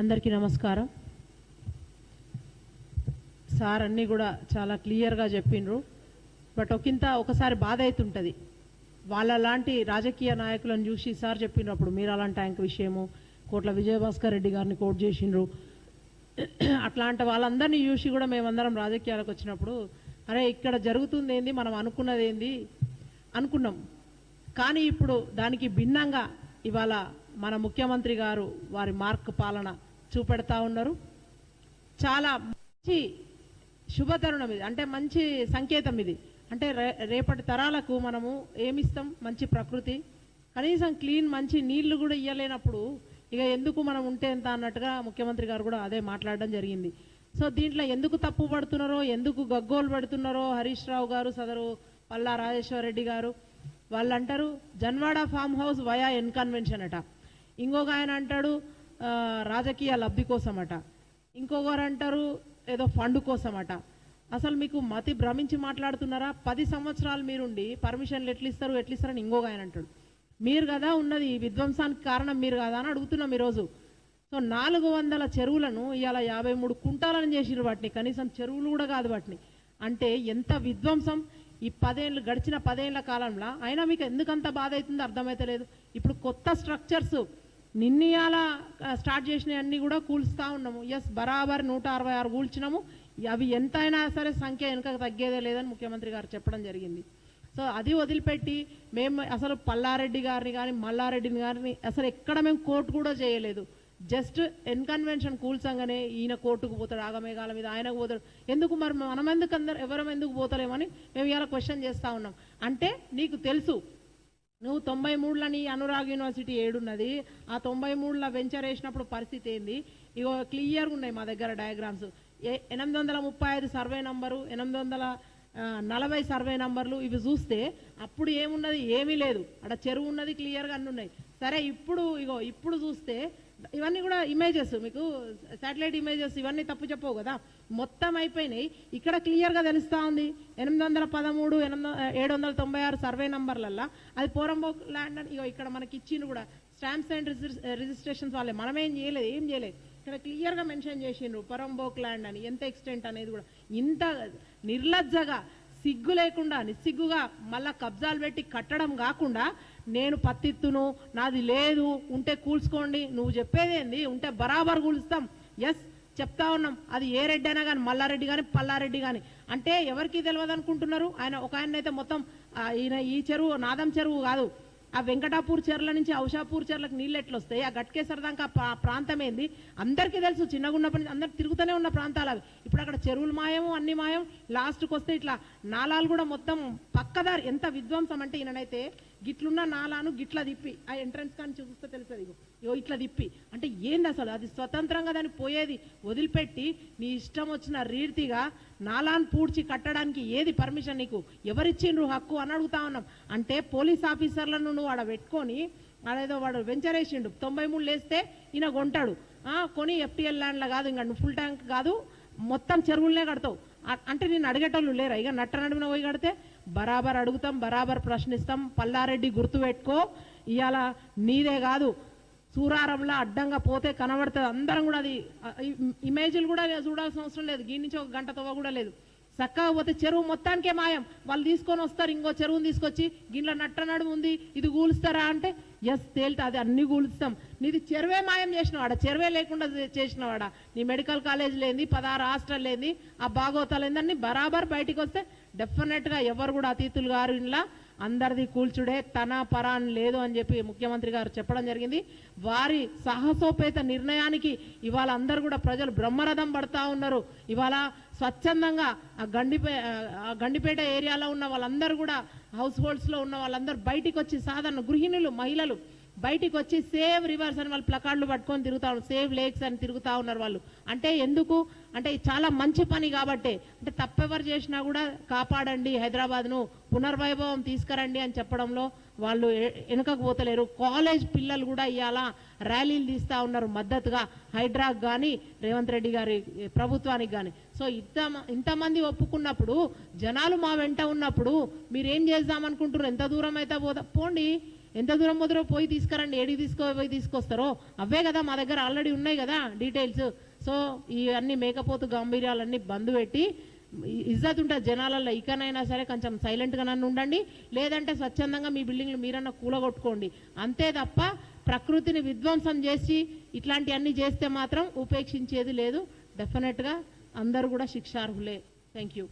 అందరికీ నమస్కారం. సార్ అన్నీ కూడా చాలా క్లియర్గా చెప్పిండ్రు. బట్ ఒకంత ఒకసారి బాధ అవుతుంటుంది వాళ్ళ లాంటి రాజకీయ నాయకులను చూసి సార్ చెప్పినప్పుడు మీరు అలాంటి ట్యాంక్ విషయము కోట్ల విజయభాస్కర్ రెడ్డి గారిని కోట్ చేసిండ్రు. అట్లాంటి వాళ్ళందరినీ చూసి కూడా మేమందరం రాజకీయాలకు వచ్చినప్పుడు అరే ఇక్కడ జరుగుతుంది ఏంది మనం అనుకున్నది ఏంది అనుకున్నాం. కానీ ఇప్పుడు దానికి భిన్నంగా ఇవాళ మన ముఖ్యమంత్రి గారు వారి మార్క్ పాలన చూపెడతా ఉన్నారు. చాలా మంచి శుభతరుణం ఇది. అంటే మంచి సంకేతం ఇది. అంటే రే- రేపటి తరాలకు మనము ఏమిస్తాం? మంచి ప్రకృతి. కనీసం క్లీన్ మంచి నీళ్ళు కూడా ఇవ్వలేనప్పుడు ఇక ఎందుకు మనం ఉంటే ఎంత అన్నట్టుగా ముఖ్యమంత్రి గారు కూడా అదే మాట్లాడడం జరిగింది. సో దీంట్లో ఎందుకు తప్పు పడుతున్నారో ఎందుకు గగ్గోలు పెడుతున్నారో హరీష్ రావు గారు సదరు పల్లా రాజేశ్వర రెడ్డి గారు. వాళ్ళు అంటారు Janwada farm house via N Convention అట. ఇంకొక ఆయన అంటాడు రాజకీయ లబ్ధి కోసం అట ఇంకొకరు అంటారు ఏదో ఫండ్ కోసం అట అసలు మీకు మతి భ్రమించి మాట్లాడుతున్నారా? పది సంవత్సరాలు మీరుండి పర్మిషన్లు ఎట్లిస్తారు ఎట్లిస్తారని ఇంకొక ఆయన అంటాడు మీరు కదా ఉన్నది ఈ విధ్వంసానికి కారణం మీరు కదా అని అడుగుతున్నాం ఈరోజు. సో నాలుగు వందల చెరువులను ఇవాళ యాభై మూడు కుంటాలను చేసిరు వాటిని. కనీసం చెరువులు కూడా కాదు వాటిని. అంటే ఎంత విధ్వంసం. ఈ పదేళ్ళు గడిచిన పదేళ్ళ కాలంలో. అయినా మీకు ఎందుకంత బాధ అవుతుందో అర్థమైతలేదు. ఇప్పుడు కొత్త స్ట్రక్చర్స్. నిన్నయాల స్టార్ట్ చేసినవన్నీ కూడా కూల్స్తూ ఉన్నాము. ఎస్ బరాబర్ నూట అరవై ఆరు కూల్చినాము. అవి ఎంతైనా సరే సంఖ్య వెనుక తగ్గేదే లేదని ముఖ్యమంత్రి గారు చెప్పడం జరిగింది. సో అది వదిలిపెట్టి మేము అసలు పల్లారెడ్డి గారిని కానీ మల్లారెడ్డిని గారిని అసలు ఎక్కడ మేము కోర్టు కూడా చేయలేదు. జస్ట్ ఎన్కన్వెన్షన్ కూల్సంగానే ఈయన కోర్టుకు పోతాడు ఆగమేఘాల మీద ఆయనకు పోతాడు. ఎందుకు మరి మనం ఎందుకు అందరు ఎవరం ఎందుకు పోతలేమని మేము ఇలా క్వశ్చన్ చేస్తూ ఉన్నాం. అంటే నీకు తెలుసు నువ్వు తొంభై మూడులో నీ అనురాగ్ యూనివర్సిటీ ఏడున్నది ఆ తొంభై మూడులో వెంచర్ వేసినప్పుడు పరిస్థితి ఏంది? ఇగో క్లియర్గా ఉన్నాయి మా దగ్గర డయాగ్రామ్స్ ఎనిమిది వందల ముప్పై ఐదు సర్వే నంబరు ఎనిమిది వందల నలభై సర్వే నంబర్లు ఇవి చూస్తే అప్పుడు ఏమున్నది? ఏమీ లేదు. అక్కడ చెరువు ఉన్నది క్లియర్గా అన్నీ ఉన్నాయి. సరే ఇప్పుడు ఇగో ఇప్పుడు చూస్తే ఇవన్నీ కూడా ఇమేజెస్ మీకు శాటిలైట్ ఇమేజెస్ ఇవన్నీ తప్పు చెప్పవు కదా. మొత్తం అయిపోయినాయి. ఇక్కడ క్లియర్గా తెలుస్తూ ఉంది. ఎనిమిది వందల పదమూడు ఎనిమిది ఏడు వందల తొంభై ఆరు సర్వే నంబర్లల్లో అది పోరంబో ల్యాండ్ అని ఇగో ఇక్కడ మనకి ఇచ్చింది కూడా. స్టాంప్స్ అండ్ రిజిస్ట్రేషన్స్ వాళ్ళే. మనమేం చేయలేదు ఏం చేయలేదు. ఇక్కడ క్లియర్గా మెన్షన్ చేసిండ్రు. పరంబోక్ ల్యాండ్ అని ఎంత ఎక్స్టెంట్ అనేది కూడా. ఇంత నిర్లజ్జగా సిగ్గు లేకుండా నిస్సిగ్గుగా మళ్ళా కబ్జాలు పెట్టి కట్టడం కాకుండా నేను పత్తిత్తును నాది లేదు ఉంటే కూల్చుకోండి నువ్వు చెప్పేదేంది ఉంటే బరాబర్ కూల్స్తాం. ఎస్ చెప్తా ఉన్నాం. అది ఏ రెడ్డి అయినా కానీ మల్లారెడ్డి కానీ పల్లారెడ్డి కానీ అంటే ఎవరికి తెలియదు అనుకుంటున్నారు ఆయన ఒక ఆయన అయితే మొత్తం ఈయన ఈ చెరువు నాదం చెరువు కాదు. ఆ వెంకటాపూర్ చెర్ల నుంచి ఔషాపూర్ చెర్లకు నీళ్ళు ఎట్లా వస్తాయి ఆ గట్కేసర్ దాకా ఆ ప్రాంతం ఏంది అందరికీ తెలుసు చిన్నగా ఉన్నప్పటి నుంచి అందరికి తిరుగుతూనే ఉన్న ప్రాంతాలు అవి. ఇప్పుడు అక్కడ చెరువులు మాయం అన్ని మాయం. లాస్ట్కి వస్తే ఇట్లా నాలాలు కూడా మొత్తం పక్కదారి. ఎంత విధ్వంసం అంటే ఈయననైతే గిట్లున్న నాలాను గిట్ల తిప్పి. ఆ ఎంట్రన్స్ కానీ చూస్తే తెలుస్తుంది ఇగో. ఇట్లా తిప్పి. అంటే ఏంది అసలు? అది స్వతంత్రంగా దాన్ని పోయేది వదిలిపెట్టి నీ ఇష్టం వచ్చిన రీతిగా నాలాన్ పూడ్చి కట్టడానికి ఏది పర్మిషన్ నీకు? ఎవరిచ్చిండ్రు హక్కు అని అడుగుతా ఉన్నాం. అంటే పోలీస్ ఆఫీసర్లను నువ్వు ఆడ పెట్టుకొని అదేదో వాడు వెంచర్ వేసిండు. తొంభై మూడు లేస్తే ఈయన కొంటాడు. ఆ, కొని ఎఫ్టీఎల్ ల్యాండ్లో కాదు ఇంకా నువ్వు ఫుల్ ట్యాంక్ కాదు మొత్తం చెరువులనే కడతావు. అంటే నేను అడిగేటోళ్ళు లేరా? ఇక నట్ట నడిమిన పోయి కడితే బరాబర్ అడుగుతాం బరాబర్ ప్రశ్నిస్తాం. పల్లారెడ్డి గుర్తుపెట్టుకో ఇవాళ నీదే కాదు. సూరారంలో అడ్డంగా పోతే కనబడుతుంది. అందరం కూడా అది ఇమేజ్లు కూడా చూడాల్సిన అవసరం లేదు. గీ నుంచి ఒక గంట తవ్వ కూడా లేదు. చక్కగా పోతే చెరువు మొత్తానికే మాయం. వాళ్ళు తీసుకొని వస్తారు ఇంకో చెరువుని తీసుకొచ్చి గిన్నెల నట్ట నడుము ఉంది ఇది కూలుస్తారా అంటే ఎస్ తేలితే అది అన్ని కూలుస్తాం నీది చెరువే మాయం చేసినవాడ? చెరువే లేకుండా చేసినవాడ? నీ మెడికల్ కాలేజ్ లేని పదహారు హాస్టల్ లేని ఆ బాగోతాలు ఏందని బరాబర్ బయటికి వస్తే డెఫినెట్గా ఎవరు కూడా అతిథులు గారు ఇంట్లో అందరిది కూల్చుడే తన పరాన్ అని లేదు అని చెప్పి ముఖ్యమంత్రి గారు చెప్పడం జరిగింది. వారి సాహసోపేత నిర్ణయానికి ఇవాళ అందరూ కూడా ప్రజలు బ్రహ్మరథం పడతా ఉన్నారు. ఇవాళ స్వచ్ఛందంగా ఆ గండిపే ఆ గండిపేట ఏరియాలో ఉన్న వాళ్ళందరూ కూడా హౌస్ హోల్డ్స్లో ఉన్న వాళ్ళందరూ బయటికి వచ్చి సాధారణ గృహిణులు మహిళలు బయటికి వచ్చి సేవ్ రివర్స్ అని వాళ్ళు ప్లకార్డులు పట్టుకొని తిరుగుతా ఉన్నారు. సేవ్ లేక్స్ అని తిరుగుతా ఉన్నారు వాళ్ళు. అంటే ఎందుకు? అంటే చాలా మంచి పని కాబట్టే. అంటే తప్పెవరు చేసినా కూడా కాపాడండి హైదరాబాద్ను పునర్వైభవం తీసుకురండి అని చెప్పడంలో వాళ్ళు ఎ- వెనుకకు పోతలేరు. కాలేజ్ పిల్లలు కూడా ఇవాళ ర్యాలీలు తీస్తా ఉన్నారు మద్దతుగా. హైడ్రాక్ కానీ రేవంత్ రెడ్డి గారి ప్రభుత్వానికి కానీ సో ఇంత ఇంతమంది ఒప్పుకున్నప్పుడు జనాలు మా వెంట ఉన్నప్పుడు మీరేం చేద్దామనుకుంటున్నారు? ఎంత దూరం అయితే పోదా పోండి. ఎంత దూరం ముద్రో పోయి తీసుకురండి ఏడికి తీసుకో పోయి తీసుకొస్తారో? అవే కదా మా దగ్గర ఆల్రెడీ ఉన్నాయి కదా డీటెయిల్స్ సో ఈ అన్ని మేకపోతు గాంభీర్యాలన్నీ బంద్ పెట్టి ఇజ్జత్ ఉంటుంది జనాలలో ఇకనైనా సరే కొంచెం సైలెంట్గా నన్ను ఉండండి. లేదంటే స్వచ్ఛందంగా మీ బిల్డింగ్లు మీరన్నా కూలగొట్టుకోండి. అంతే తప్ప ప్రకృతిని విధ్వంసం చేసి ఇట్లాంటివన్నీ చేస్తే మాత్రం ఉపేక్షించేది లేదు. డెఫినెట్గా అందరూ కూడా శిక్షార్హులే. Thank you